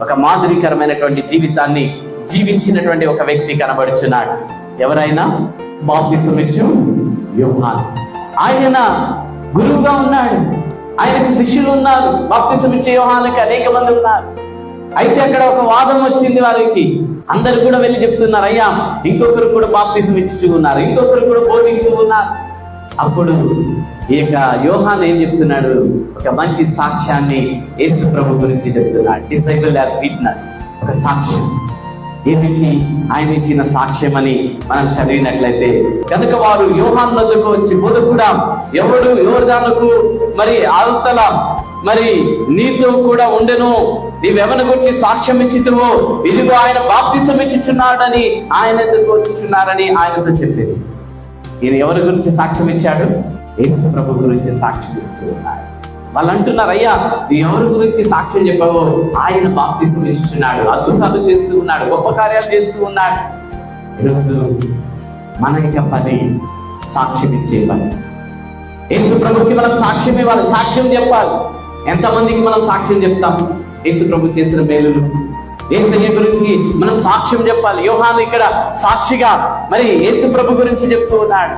ఒక మాదిరికరమైనటువంటి జీవితాన్ని జీవించినటువంటి ఒక వ్యక్తి కనబడుచున్నాడు. ఎవరైనా? బాప్తిసమిచ్చు యోహాన్. ఆయన గురువుగా ఉన్నాడు. ఆయనకు శిష్యులు ఉన్నారు. బాప్తిసమిచ్చే యోహానికి అనేక మంది ఉన్నారు. అయితే అక్కడ ఒక వాదం వచ్చింది వారికి. అందరు కూడా వెళ్ళి చెప్తున్నారు అయ్యా ఇంకొకరు కూడా బాప్తిసం ఇచ్చి ఉన్నారు ఇంకొకరు కూడా బోధిస్తూ ఉన్నారు. అప్పుడు ఈ యొక్క యోహాన్ ఏం చెప్తున్నాడు? ఒక మంచి సాక్ష్యాన్ని యేసు ప్రభు గురించి చెప్తున్నాడు. డిసైబుల్ యాజ్ విట్నెస్ ఒక సాక్ష్యం. ఏమిటి? ఆయన ఇచ్చిన సాక్ష్యం అని మనం చదివినట్లయితే కనుక వారు యోహాన్ వద్దకు వచ్చి బోధకుడా. ఎవడు? యోర్దానుకు. మరి అవతల మరి నీతో కూడా ఉండెను. నీవెవరి గురించి సాక్ష్యం ఇచ్చితువో ఇదిగో ఆయన బాప్తిసం ఇచ్చుచున్నాడని ఆయన ఎందుకు వచ్చుచున్నారని ఆయనతో చెప్పింది ఈయన ఎవరి గురించి సాక్ష్యం ఇచ్చాడు? యేసు ప్రభు గురించి సాక్ష్యం ఇస్తూ ఉన్నాడు. వాళ్ళు అంటున్నారు అయ్యా నీ ఎవరి గురించి సాక్ష్యం చెప్పావో ఆయన బాప్తిసం ఇస్తున్నాడు. అద్భుతాలు చేస్తూ ఉన్నాడు గొప్ప కార్యాలు చేస్తూ ఉన్నాడు. ఈరోజు మన యొక్క పని సాక్ష్యం ఇచ్చే పని. యేసు ప్రభుకి మనం సాక్ష్యం ఇవ్వాలి సాక్ష్యం చెప్పాలి. ఎంతమందికి మనం సాక్ష్యం చెప్తాం? యేసు ప్రభు చేసిన మేలులు ఏసయ్య గురించి మనం సాక్ష్యం చెప్పాలి. యోహాను ఇక్కడ సాక్షిగా మరి యేసు ప్రభు గురించి చెప్తూ ఉన్నాడు.